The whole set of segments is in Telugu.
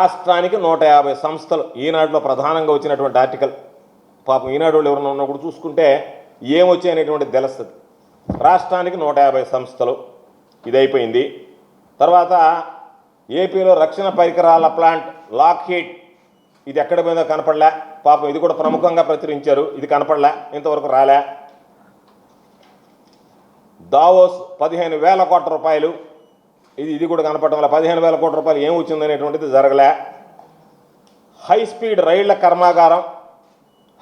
రాష్ట్రానికి నూట యాభై సంస్థలు ఈనాడులో ప్రధానంగా వచ్చినటువంటి ఆర్టికల్. పాపం ఈనాడు వాళ్ళు ఎవరైనా ఉన్నప్పుడు చూసుకుంటే ఏమొచ్చాయి అనేటువంటిది తెలుస్తుంది. రాష్ట్రానికి నూట యాభై సంస్థలు. ఇది అయిపోయింది తర్వాత ఏపీలో రక్షణ పరికరాల ప్లాంట్ లాక్ హీట్ ఇది ఎక్కడ పోయిందో కనపడలే. పాపం ఇది కూడా ప్రముఖంగా ప్రచురించారు. ఇది కనపడలే. ఇంతవరకు రాలే. దావోస్ పదిహేను వేల కోట్ల రూపాయలు ఇది ఇది కూడా కనపడడం వల్ల పదిహేను వేల కోట్ల రూపాయలు ఏం వచ్చిందనేటువంటిది జరగలే. హై స్పీడ్ రైళ్ళ కర్మాగారం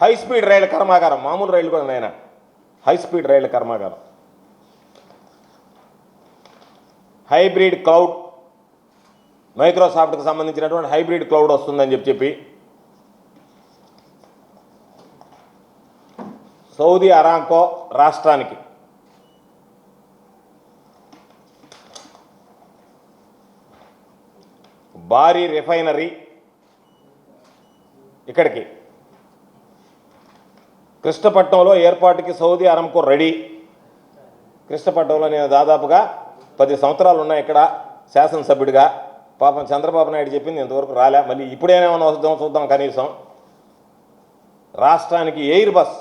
హై స్పీడ్ రైళ్ళ కర్మాగారం మామూలు రైళ్ళు కూడా నాయన హై స్పీడ్ రైళ్ళ కర్మాగారం. హైబ్రిడ్ క్లౌడ్ మైక్రోసాఫ్ట్కి సంబంధించినటువంటి హైబ్రిడ్ క్లౌడ్ వస్తుందని చెప్పి చెప్పి. సౌదీ అరాంకో రాష్ట్రానికి. భారీ రిఫైనరీ ఇక్కడికి. కృష్ణపట్నంలో ఏర్పాటుకి సౌదీ అరంకు రెడీ. కృష్ణపట్నంలో నేను దాదాపుగా పది సంవత్సరాలు ఉన్నాయి ఇక్కడ శాసనసభ్యుడిగా. పాపం చంద్రబాబు నాయుడు చెప్పింది ఇంతవరకు రాలే. మళ్ళీ ఇప్పుడేనేమన్నా వద్దాం చూద్దాం కనీసం. రాష్ట్రానికి ఎయిర్ బస్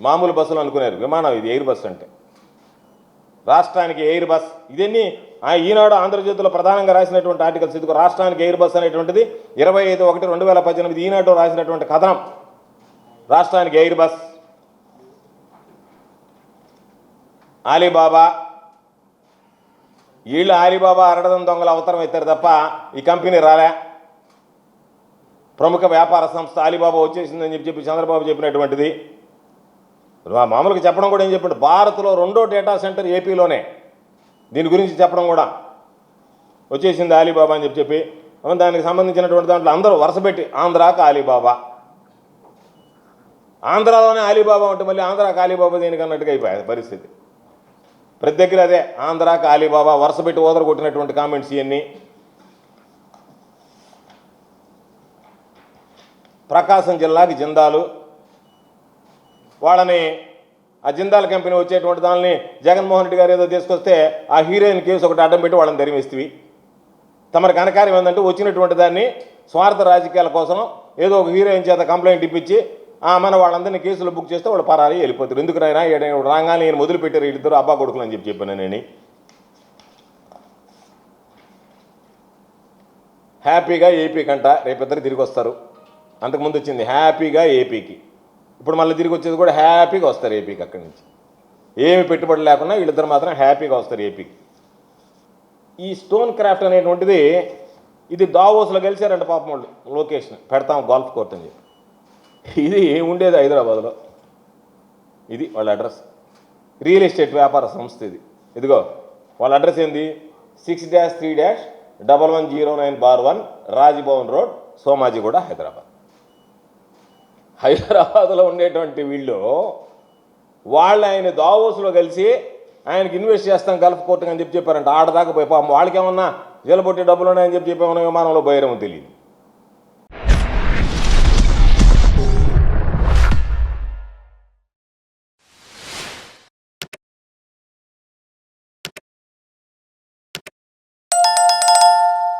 మామూలు బస్సులు అనుకునేది. విమానం ఇది ఎయిర్ బస్ అంటే. రాష్ట్రానికి ఎయిర్ బస్ ఇదన్నీ? ఆ ఈనాడు ఆంధ్రజ్యోతిలో ప్రధానంగా రాసినటువంటి ఆర్టికల్స్ ఇదిగో రాష్ట్రానికి ఎయిర్ బస్ అనేటువంటిది ఇరవై ఐదు ఒకటి రెండు వేల పద్దెనిమిది ఈనాడు రాసినటువంటి కథనం. రాష్ట్రానికి ఎయిర్ బస్ ఆలీబాబా వీళ్ళు ఆలీబాబా అరడదం దొంగలు అవతరం అవుతారు తప్ప ఈ కంపెనీ రాలే. ప్రముఖ వ్యాపార సంస్థ అలీబాబా వచ్చేసిందని చెప్పి చెప్పి చంద్రబాబు చెప్పినటువంటిది. మామూలుగా చెప్పడం కూడా ఏం చెప్పండి? భారత్లో రెండో డేటా సెంటర్ ఏపీలోనే దీని గురించి చెప్పడం కూడా. వచ్చేసింది అలీబాబా అని చెప్పి చెప్పి. దానికి సంబంధించినటువంటి దాంట్లో అందరూ వరుసపెట్టి ఆంధ్రాకు అలీబాబా ఆంధ్రాలోనే అలీబాబా ఉంటే మళ్ళీ ఆంధ్రాకు అలీబాబా దీనికి అన్నట్టుగా అయిపోయాయి పరిస్థితి. ప్రతి దగ్గర అదే ఆంధ్రాకు అలీబాబా వరుసపెట్టి ఓదర కొట్టినటువంటి కామెంట్స్ ఇవన్నీ. ప్రకాశం జిల్లాకి జిందాలు. వాళ్ళని ఆ జిందాల్ కంపెనీ వచ్చేటువంటి దానిని జగన్మోహన్ రెడ్డి గారు ఏదో తీసుకొస్తే ఆ హీరోయిన్ కేసు ఒకటి అడ్డం పెట్టి వాళ్ళని ధరిమిస్తేవి. తమరికి అనకార్యం ఏంటంటే వచ్చినటువంటి దాన్ని స్వార్థ రాజకీయాల కోసం ఏదో ఒక హీరోయిన్ చేత కంప్లైంట్ ఇప్పించి ఆ మన వాళ్ళందరినీ కేసులు బుక్ చేస్తే వాళ్ళు పరారి వెళ్ళిపోతారు. ఎందుకు రాయినా రాగానే నేను మొదలుపెట్టారు వీళ్ళిద్దరు అబ్బా కొడుకులు అని చెప్పి చెప్పాను నేను. హ్యాపీగా ఏపీకి అంట రేపిద్దరు తిరిగి వస్తారు. అంతకుముందు వచ్చింది హ్యాపీగా ఏపీకి. ఇప్పుడు మళ్ళీ తిరిగి వచ్చేది కూడా హ్యాపీగా వస్తారు ఏపీకి అక్కడి నుంచి. ఏమి పెట్టుబడి లేకుండా వీళ్ళిద్దరు మాత్రం హ్యాపీగా వస్తారు ఏపీకి. ఈ స్టోన్ క్రాఫ్ట్ అనేటువంటిది ఇది దావోస్లో గెలిచారంట పాపం వాళ్ళు లొకేషన్ పెడతాం గోల్ఫ్ కోర్ట్ అని చెప్పి. ఇది ఉండేది హైదరాబాద్లో? ఇది వాళ్ళ అడ్రస్. రియల్ ఎస్టేట్ వ్యాపార సంస్థ ఇది. ఇదిగో వాళ్ళ అడ్రస్ ఏంది? Six dash three dash double one zero nine bar one Raj Bhavan road Somajiguda Hyderabad. హైదరాబాద్లో ఉండేటువంటి వీళ్ళు వాళ్ళు ఆయన దావోస్లో కలిసి ఆయనకి ఇన్వెస్ట్ చేస్తాం గల్ఫ్ కోర్టు అని చెప్పి చెప్పారంట. ఆడదాకా పోయి పాపం వాళ్ళకేమన్నా జలబొట్టి డబ్బులు ఉన్నాయని చెప్పి చెప్పేమన్నా విమానంలో పోయారేమో తెలియదు